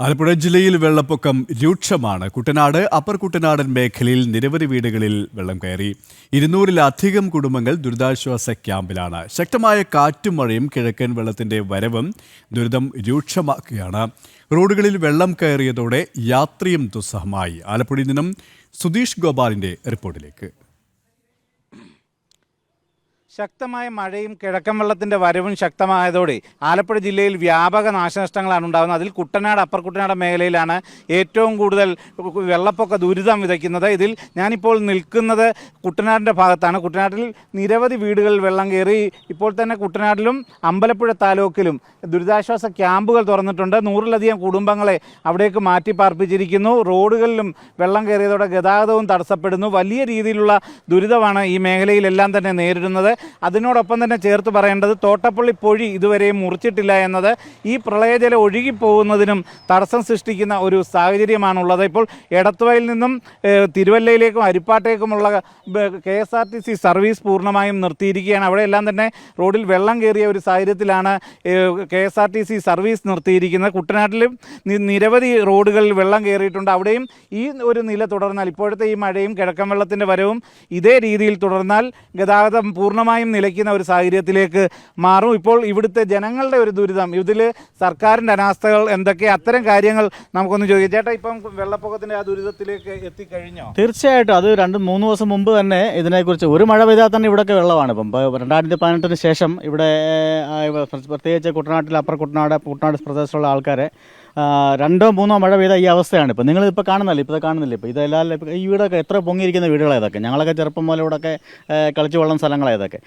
ആലപ്പുഴ ജില്ലയിൽ വെള്ളപ്പൊക്കം രൂക്ഷമാണ്. കുട്ടനാട് അപ്പർ കുട്ടനാടൻ മേഖലയിൽ നിരവധി വീടുകളിൽ വെള്ളം കയറി. ഇരുന്നൂറിലധികം കുടുംബങ്ങൾ ദുരിതാശ്വാസ ക്യാമ്പിലാണ്. ശക്തമായ കാറ്റും മഴയും കിഴക്കൻ വെള്ളത്തിന്റെ വരവും ദുരിതം രൂക്ഷമാക്കുകയാണ്. റോഡുകളിൽ വെള്ളം കയറിയതോടെ യാത്രയും ദുസ്സഹമായി. ആലപ്പുഴയിൽ നിന്നും സുധീഷ് ഗോപാലിന്റെ റിപ്പോർട്ടിലേക്ക്. ശക്തമായ മഴയും കിഴക്കൻ വെള്ളത്തിന്റെ വരവും ശക്തമായതോടെ ആലപ്പുഴ ജില്ലയിൽ വ്യാപക നാശനഷ്ടങ്ങളാണ് ഉണ്ടാകുന്നത്. അതിൽ കുട്ടനാട് അപ്പർ കുട്ടനാട് മേഖലയിലാണ് ഏറ്റവും കൂടുതൽ വെള്ളപ്പൊക്ക ദുരിതം വിതയ്ക്കുന്നത്. ഇതിൽ ഞാനിപ്പോൾ നിൽക്കുന്നത് കുട്ടനാടിന്റെ ഭാഗത്താണ്. കുട്ടനാട്ടിൽ നിരവധി വീടുകളിൽ വെള്ളം കയറി ഇപ്പോൾ തന്നെ കുട്ടനാട്ടിലും അമ്പലപ്പുഴ താലൂക്കിലും ദുരിതാശ്വാസ ക്യാമ്പുകൾ തുറന്നിട്ടുണ്ട്. നൂറിലധികം കുടുംബങ്ങളെ അവിടേക്ക് മാറ്റി പാർപ്പിച്ചിരിക്കുന്നു. റോഡുകളിലും വെള്ളം കയറിയതോടെ ഗതാഗതവും തടസ്സപ്പെടുന്നു. വലിയ രീതിയിലുള്ള ദുരിതമാണ് ഈ മേഖലയിലെല്ലാം തന്നെ നേരിടുന്നത്. അതിനോടൊപ്പം തന്നെ ചേർത്ത് പറയേണ്ടത് തോട്ടപ്പള്ളി പൊഴി ഇതുവരെയും മുറിച്ചിട്ടില്ല എന്നത് ഈ പ്രളയജലം ഒഴുകിപ്പോകുന്നതിനും തടസ്സം സൃഷ്ടിക്കുന്ന ഒരു സാഹചര്യമാണുള്ളത്. ഇപ്പോൾ എടത്തുവയിൽ നിന്നും തിരുവല്ലയിലേക്കും അരിപ്പാട്ടേക്കുമുള്ള K S R T C service പൂർണമായും നിർത്തിയിരിക്കുകയാണ്. അവിടെയെല്ലാം തന്നെ റോഡിൽ വെള്ളം കയറിയ ഒരു സാഹചര്യത്തിലാണ് K S R T C service നിർത്തിയിരിക്കുന്നത്. കുട്ടനാട്ടിലും നിരവധി റോഡുകളിൽ വെള്ളം കയറിയിട്ടുണ്ട്. അവിടെയും ഈ ഒരു നില തുടർന്നാൽ ഇപ്പോഴത്തെ ഈ മഴയും കിഴക്കൻ വെള്ളത്തിന്റെ വരവും ഇതേ രീതിയിൽ തുടർന്നാൽ ഗതാഗതം പൂർണമായും നിലയ്ക്കുന്ന ഒരു സാഹചര്യത്തിലേക്ക് മാറും. ഇപ്പോൾ ഇവിടുത്തെ ജനങ്ങളുടെ ഒരു ദുരിതം. ഇതിൽ സർക്കാരിന്റെ അനാസ്ഥകൾ എന്തൊക്കെ? അത്തരം കാര്യങ്ങൾ നമുക്കൊന്ന് ചോദിക്കാം. ചേട്ടാ ഇപ്പം വെള്ളപ്പൊക്കത്തിന്റെ ആ ദുരിതത്തിലേക്ക് എത്തിക്കഴിഞ്ഞോ? തീർച്ചയായിട്ടും. അത് രണ്ട് മൂന്ന് ദിവസം മുമ്പ് തന്നെ ഇതിനെക്കുറിച്ച് ഒരു മഴ പെയ്താൽ തന്നെ ഇവിടെയൊക്കെ വെള്ളമാണ്. ഇപ്പം രണ്ടായിരത്തി പതിനെട്ടിന് ശേഷം ഇവിടെ പ്രത്യേകിച്ച് കുട്ടനാട്ടിൽ അപ്പർ കുട്ടനാട് കുട്ടനാട് പ്രദേശത്തുള്ള ആൾക്കാരെ രണ്ടോ മൂന്നോ മഴ പെയ്ത ഈ അവസ്ഥയാണ് ഇപ്പോൾ നിങ്ങൾ ഇപ്പോൾ കാണുന്നല്ലേ ഇപ്പോൾ കാണുന്നില്ല? ഇപ്പോൾ ഇതെല്ലാം ഇപ്പോൾ ഈ വീടൊക്കെ എത്ര പൊങ്ങിയിരിക്കുന്ന വീടുകളാണ് ഇതൊക്കെ? ഞങ്ങളൊക്കെ ചെറുപ്പം മുതൽ ഇവിടെയൊക്കെ കളിച്ച് വെള്ളം സ്ഥലങ്ങളാണ് ഇതൊക്കെ.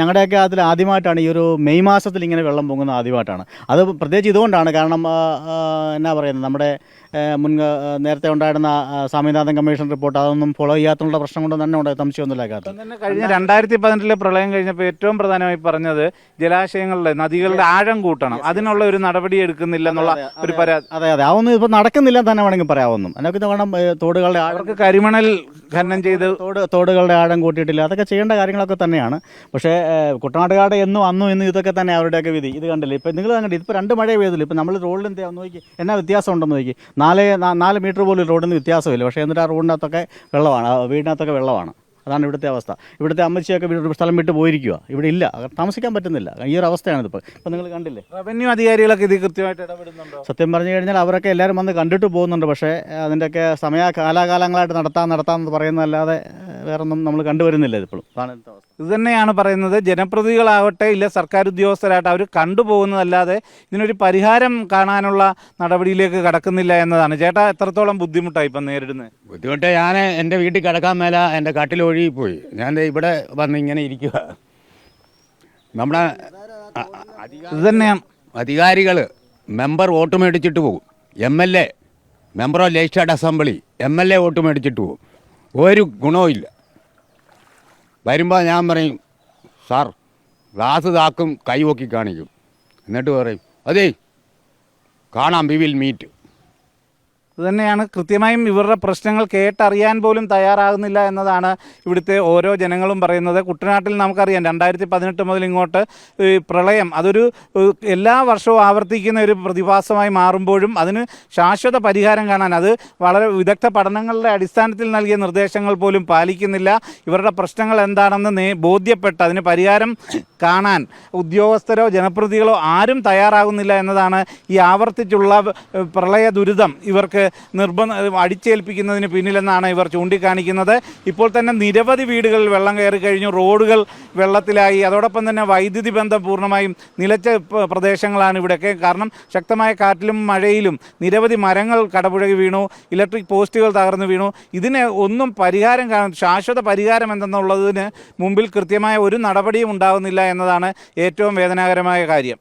ഞങ്ങളുടെയൊക്കെ അതിൽ ആദ്യമായിട്ടാണ് ഈ ഒരു മെയ് മാസത്തിൽ ഇങ്ങനെ വെള്ളം പൊങ്ങുന്നത് ആദ്യമായിട്ടാണ്. അത് പ്രത്യേകിച്ച് ഇതുകൊണ്ടാണ് കാരണം എന്നാ പറയുന്നത് നമ്മുടെ മുൻ നേരത്തെ ഉണ്ടായിരുന്ന സ്വാമിനാഥൻ കമ്മീഷൻ റിപ്പോർട്ട് അതൊന്നും ഫോളോ ചെയ്യാത്തുള്ള പ്രശ്നം കൊണ്ട് തന്നെ ഉണ്ടായി സംശയമൊന്നുമില്ല കാര്യത്തിൽ ഇപ്പം തന്നെ കഴിഞ്ഞ രണ്ടായിരത്തി പതിനെട്ടിലെ പ്രളയം കഴിഞ്ഞപ്പോൾ ഏറ്റവും പ്രധാനമായി പറഞ്ഞത് ജലാശയങ്ങളുടെ നദികളുടെ ആഴം കൂട്ടണം. അതിനുള്ള ഒരു നടപടി എടുക്കുന്നില്ല എന്നുള്ള ഒരു പരാതി അതെ. അതെ അതൊന്നും ഇപ്പോൾ നടക്കുന്നില്ല തന്നെ വേണമെങ്കിൽ പറയാവുന്നു. അതിനൊക്കെ വേണം തോടുകളുടെ ആഴം അവർക്ക് കരിമണൽ ഖനനം ചെയ്ത് തോട് തോടുകളുടെ ആഴം കൂട്ടിയിട്ടില്ല. അതൊക്കെ ചെയ്യേണ്ട കാര്യങ്ങളൊക്കെ തന്നെയാണ്. പക്ഷേ കുട്ടനാട്ടുകാട് കുട്ടനാട്ടുകാരുടെ എന്നും അന്നും ഇന്നും ഇതൊക്കെ തന്നെ അവരുടെയൊക്കെ വിധി. ഇത് കണ്ടില്ല? ഇപ്പം നിങ്ങൾ കണ്ടില്ല? ഇപ്പോൾ രണ്ട് മഴ പെയ്തില്ല? ഇപ്പം നമ്മൾ റോഡിൽ എന്താ നോക്കി. എന്നാ വ്യത്യാസം ഉണ്ടെന്ന് നോക്കി. നാല് നാല് മീറ്റർ പോലും റോഡിന് നിന്ന് വ്യത്യാസമില്ല. പക്ഷേ എന്നിട്ട് ആ റോഡിനകത്തൊക്കെ വെള്ളമാണ്. വീടിനകത്തൊക്കെ വെള്ളമാണ്. അതാണ് ഇവിടുത്തെ അവസ്ഥ. ഇവിടുത്തെ അമ്മച്ചിയൊക്കെ വീട് സ്ഥലം വിട്ട് പോയിരിക്കുക ഇവിടെ ഇല്ല. താമസിക്കാൻ പറ്റുന്നില്ല. ഈ ഒരു അവസ്ഥയാണ് ഇതിപ്പോൾ ഇപ്പം നിങ്ങൾ കണ്ടില്ലേ? റവന്യൂ അധികാരികളൊക്കെ ഇത് കൃത്യമായിട്ട് ഇടപെടുന്നുണ്ടോ? സത്യം പറഞ്ഞു കഴിഞ്ഞാൽ അവരൊക്കെ എല്ലാവരും വന്ന് കണ്ടിട്ട് പോകുന്നുണ്ട്. പക്ഷേ അതിന്റെയൊക്കെ സമയ കാലാകാലങ്ങളായിട്ട് നടത്താൻ നടത്താമെന്ന് പറയുന്നതല്ലാതെ വേറൊന്നും നമ്മൾ കണ്ടുവരുന്നില്ല ഇതിപ്പോഴും. അതാണ് ഇന്നത്തെ അവസ്ഥ ഇത് തന്നെയാണ് പറയുന്നത്. ജനപ്രതിനിധികളാവട്ടെ ഇല്ല സർക്കാർ ഉദ്യോഗസ്ഥരായിട്ട് അവർ കണ്ടുപോകുന്നതല്ലാതെ ഇതിനൊരു പരിഹാരം കാണാനുള്ള നടപടിയിലേക്ക് കടക്കുന്നില്ല എന്നതാണ്. ചേട്ടാ എത്രത്തോളം ബുദ്ധിമുട്ടായി ഇപ്പം നേരിടുന്നത് ബുദ്ധിമുട്ട് ഞാൻ എന്റെ വീട്ടിൽ കിടക്കാൻ മേല എന്റെ കാട്ടിൽ ഒഴുകിപ്പോയി. ഞാൻ ഇവിടെ വന്ന് ഇങ്ങനെ ഇരിക്കുക നമ്മുടെ ഇത് തന്നെയാണ് അധികാരികൾ മെമ്പർ വോട്ട് മേടിച്ചിട്ട് പോകും. M L A member of legislative assembly M L A vote മേടിച്ചിട്ട് പോകും. ഒരു ഗുണവും ഇല്ല വരുമ്പോൾ ഞാൻ പറയും സാർ ഗ്ലാസ് താക്കും കൈ പൊക്കി കാണിക്കും. എന്നിട്ട് പറയും അതേ കാണാം വി വിൽ മീറ്റ് ഇത് തന്നെയാണ് കൃത്യമായും ഇവരുടെ പ്രശ്നങ്ങൾ കേട്ടറിയാൻ പോലും തയ്യാറാകുന്നില്ല എന്നതാണ് ഇവിടുത്തെ ഓരോ ജനങ്ങളും പറയുന്നത്. കുട്ടനാട്ടിൽ നമുക്കറിയാം രണ്ടായിരത്തി പതിനെട്ട് മുതൽ ഇങ്ങോട്ട് ഈ പ്രളയം അതൊരു എല്ലാ വർഷവും ആവർത്തിക്കുന്ന ഒരു പ്രതിഭാസമായി മാറുമ്പോഴും അതിന് ശാശ്വത പരിഹാരം കാണാൻ അത് വളരെ വിദഗ്ധ പഠനങ്ങളുടെ അടിസ്ഥാനത്തിൽ നൽകിയ നിർദ്ദേശങ്ങൾ പോലും പാലിക്കുന്നില്ല. ഇവരുടെ പ്രശ്നങ്ങൾ എന്താണെന്ന് നേ ബോധ്യപ്പെട്ട് അതിന് പരിഹാരം കാണാൻ ഉദ്യോഗസ്ഥരോ ജനപ്രതികളോ ആരും തയ്യാറാകുന്നില്ല എന്നതാണ് ഈ ആവർത്തിച്ചുള്ള പ്രളയ ദുരിതം ഇവർക്ക് നിർബന്ധ അടിച്ചേൽപ്പിക്കുന്നതിന് പിന്നിലെന്നാണ് ഇവർ ചൂണ്ടിക്കാണിക്കുന്നത്. ഇപ്പോൾ തന്നെ നിരവധി വീടുകളിൽ വെള്ളം കയറി കഴിഞ്ഞു. റോഡുകൾ വെള്ളത്തിലായി. അതോടൊപ്പം തന്നെ വൈദ്യുതി ബന്ധം പൂർണമായും നിലച്ച പ്രദേശങ്ങളാണ് ഇവിടെയൊക്കെ. കാരണം ശക്തമായ കാറ്റിലും മഴയിലും നിരവധി മരങ്ങൾ കടപുഴകി വീണു. ഇലക്ട്രിക് പോസ്റ്റുകൾ തകർന്നു വീണു. ഇതിന് ഒന്നും പരിഹാരം കാണാൻ ശാശ്വത പരിഹാരം എന്തെന്നുള്ളതിന് മുമ്പിൽ കൃത്യമായ ഒരു നടപടിയും ഉണ്ടാകുന്നില്ല എന്നതാണ് ഏറ്റവും വേദനാകരമായ കാര്യം.